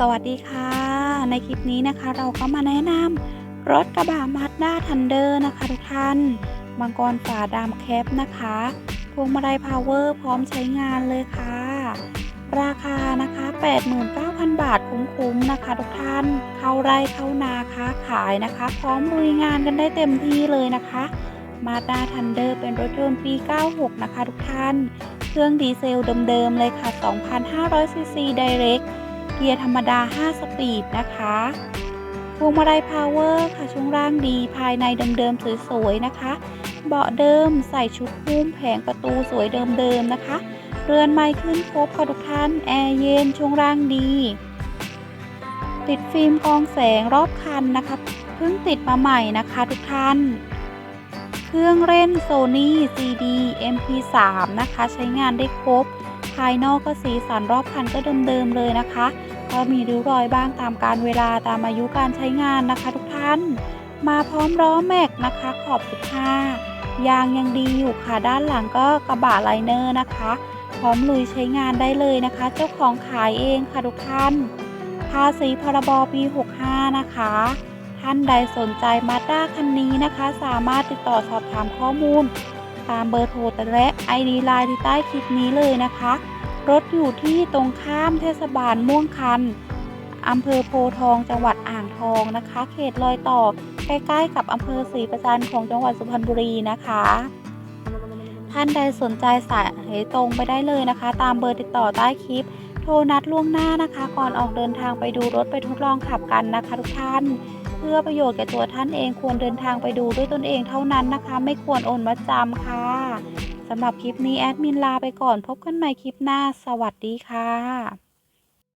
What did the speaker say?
สวัสดีค่ะ ในคลิปนี้นะคะ เราก็มาแนะนำรถกระบะมา z ด้าทันเดอร์นะคะทุกท่านมังกรฝาดำแคปนะคะพวงมาลัยพาวเวอร์พร้อมใช้งานเลยค่ะ ราคานะคะ 89,000 บาทคุ้มๆนะคะ ทุกท่าน เข้าไร่เข้านาค้าขายนะคะ พร้อมลุยงานกันได้เต็มที่เลยนะคะมาด้าทันเดอร์เป็นรถยนต์ปี 96 นะคะทุกท่าน เครื่องดีเซลเดิมๆเลยค่ะ 2,500ซีซี Direct เกี เกียร์ธรรมดา 5 สปีดนะคะพวงมาลัยพาวเวอร์ค่ะช่วงล่างดีภายในเดิมๆสวยๆนะคะ เบาะเดิมใส่ชุดหุ้มแผงประตูสวยเดิมๆนะคะ เรือนไม้ขึ้นครบค่ะทุกท่านแอร์เย็นช่วงล่างดี ติดฟิล์มกองแสงรอบคันนะคะเพิ่งติดมาใหม่นะคะทุกท่าน เครื่องเล่น Sony CD MP3 นะคะ ใช้งานได้ครบายนอกก็สีสันรอบคันก็เดิมๆเลยนะคะ ก็มีริ้วรอยบ้างตามการเวลาตามอายุการใช้งานนะคะ ทุกท่าน มาพร้อมล้อแม็กนะคะขอบ 15 ยางยังดีอยู่ค่ะด้านหลังก็กระบะไลเนอร์นะคะ พร้อมลุยใช้งานได้เลยนะคะ เจ้าของขายเองค่ะทุกท่าน ภาษีพรบปี 65 นะคะท่านใดสนใจมาด้าคันนี้นะคะ สามารถติดต่อสอบถามข้อมูล ตามเบอร์โทรและ ID ไลน์ที่ใต้คลิปนี้เลยนะคะ รถอยู่ที่ตรงข้ามเทศบาลม่วงคันอำเภอโพทองจังหวัดอ่างทองนะคะ เขตรอยต่อใกล้ๆกับอำเภอศรีประจันของจังหวัดสุพรรณบุรีนะคะ ท่านใดสนใจสายตรงไปได้เลยนะคะ ตามเบอร์ติดต่อใต้คลิป โทรนัดล่วงหน้านะคะ ก่อนออกเดินทางไปดูรถไปทดลองขับกันนะคะทุกท่าน พื่อประโยชน์แก่ตัวท่านเองควรเดินทางไปดูด้วยตนเองเท่านั้นนะคะ ไม่ควรโอนมาจำค่ะสำหรับคลิปนี้แอดมินลาไปก่อนพบกันใหม่คลิปหน้า สวัสดีค่ะ